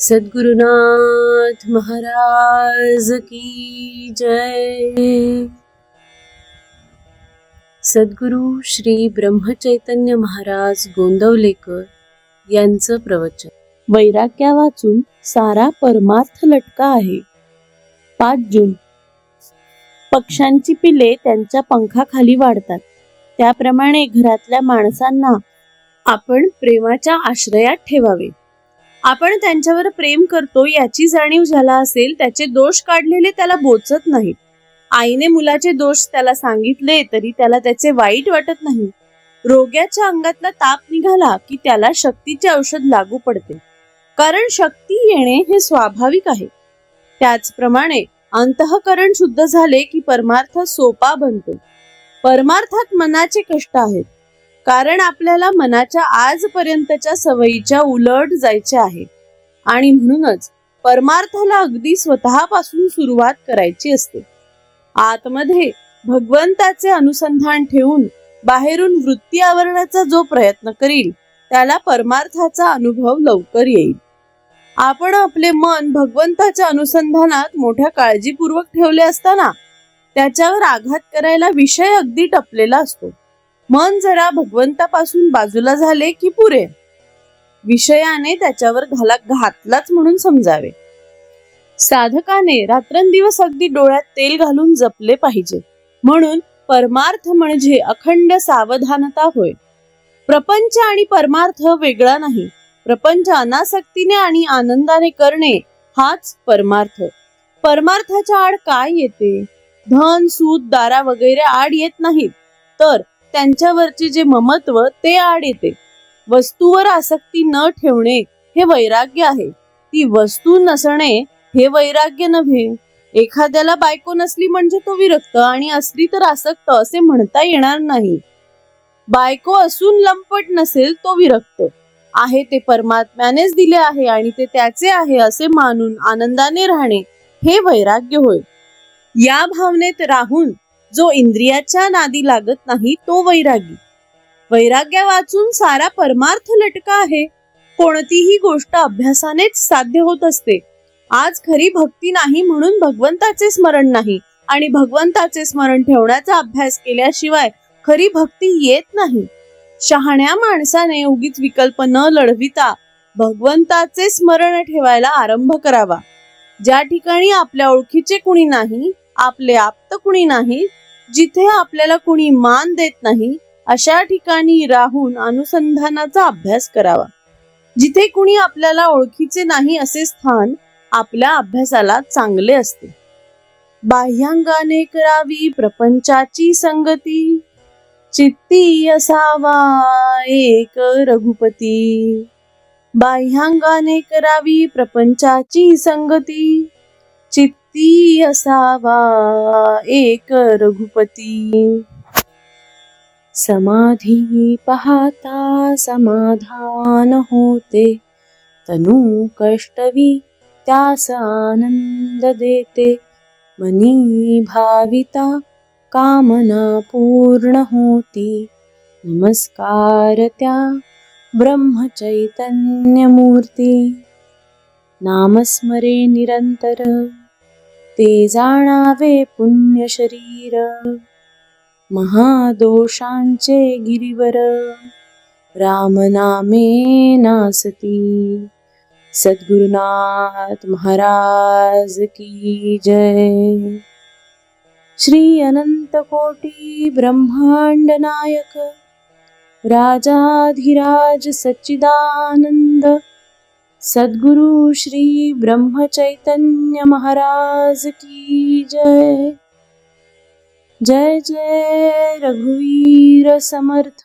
सद्गुरुनाथ महाराज की जय। सद्गुरु श्री ब्रह्मचैतन्य महाराज गोंदवलेकर यांचं प्रवचन. वैराग्या वाचून सारा परमार्थ लटका आहे. पाच जून. पक्ष्यांची पिले त्यांच्या पंखाखाली वाढतात. त्याप्रमाणे घरातल्या माणसांना आपण प्रेमाच्या आश्रयात ठेवावे आपण त्यांच्यावर प्रेम करतो याची जाणीव झाला असेल त्याचे दोष काढलेले त्याला बोचत नाहीत. आईने मुलाचे दोष त्याला सांगितले तरी त्याला त्याचे वाईट वाटत नाही. रोग्याच्या अंगातला ताप निघाला की त्याला शक्तीचे औषध लागू पडते. कारण शक्ती येणे हे स्वाभाविक आहे. त्याचप्रमाणे अंतःकरण शुद्ध झाले की परमार्थ सोपा बनतो. परमार्थात मनाचे कष्ट आहेत. कारण आपल्याला मनाच्या आजपर्यंतच्या सवयीच्या उलट जायचे आहे. आणि म्हणूनच परमार्थाला अगदी स्वतःपासून सुरुवात करायची असते. आतमध्ये भगवंताचे अनुसंधान ठेवून बाहेरून वृत्ती आवरण्याचा जो प्रयत्न करील त्याला परमार्थाचा अनुभव लवकर येईल. आपण आपले मन भगवंताच्या अनुसंधानात मोठ्या काळजीपूर्वक ठेवले असताना त्याच्यावर आघात करायला विषय अगदी टपलेला असतो. मन जरा भगवंतापासून बाजूला झाले की पुरे. विषयाने त्याच्यावर घाला घातलाच म्हणून समजावे. साधकाने रात्रंदिवस अगदी डोळ्यात तेल घालून जपले पाहिजे. म्हणून परमार्थ म्हणजे अखंड सावधानता होय. प्रपंच आणि परमार्थ वेगळा नाही. प्रपंच अनासक्तीने आणि आनंदाने करणे हाच परमार्थ. परमार्थाच्या आड काय येते? धन सूद दारा वगैरे आड येत नाहीत. तर त्यांच्यावरचे जे ममत्व ते आड येते. वस्तूवर आसक्ती न ठेवणे हे वैराग्य आहे. ती वस्तू नसणे हे वैराग्य नव्हे. एखाद्याला बायको नसली म्हणजे तो विरक्त आणि असली तर आसक्त असे म्हणता येणार नाही. बायको असून लंपट नसेल तो विरक्त. आहे ते परमात्म्यानेच दिले आहे आणि ते त्याचे आहे असे मानून आनंदाने राहणे हे वैराग्य होय. या भावनेत राहून जो इंद्रियाच्या नादी लागत नाही तो वैरागी. वैराग्या वाचून सारा परमार्थ लटका आहे. कोणतीही गोष्ट अभ्यासानेच साध्य होत असते. आज खरी भक्ती नाही म्हणून भगवंताचे स्मरण नाही आणि भगवंताचे स्मरण ठेवण्याचा अभ्यास केल्याशिवाय खरी भक्ती येत नाही. शहाण्या माणसाने उगीच विकल्प न लढविता भगवंताचे स्मरण ठेवायला आरंभ करावा. ज्या ठिकाणी आपल्या ओळखीचे कुणी नाही आपले आप्त कुणी नाही जिथे आपल्याला कुणी मान देत नाही अशा ठिकाणी राहून अनुसंधानाचा अभ्यास करावा. जिथे कुणी आपल्याला ओळखीचे नाही असे स्थान आपल्या अभ्यासाला चांगले असते. बाह्यांगाने करावी प्रपंचाची संगती चित्ती असावा एक रघुपती. बाह्यांगाने करावी प्रपंचाची संगती चित्ती असावा एक रघुपती. समाधी पाहता समाधान होते. तनु कष्टवी त्यास आनंद देते. मनी भाविता कामना पूर्ण होती. नमस्कार त्या ब्रह्मचैतन्य मूर्ती नामस्मरे निरंतर. ते जाणावे पुण्य शरीर. महादोषांचे गिरीवर. रामनामे नासती. सद्गुरुनाथ महाराज की जय. श्री अनंत कोटी ब्रह्मांड नायक. राजाधिराज सच्चिदानंद. सद्गुरु श्री ब्रह्मचैतन्य महाराज की जय। जय जय रघुवीर समर्थ।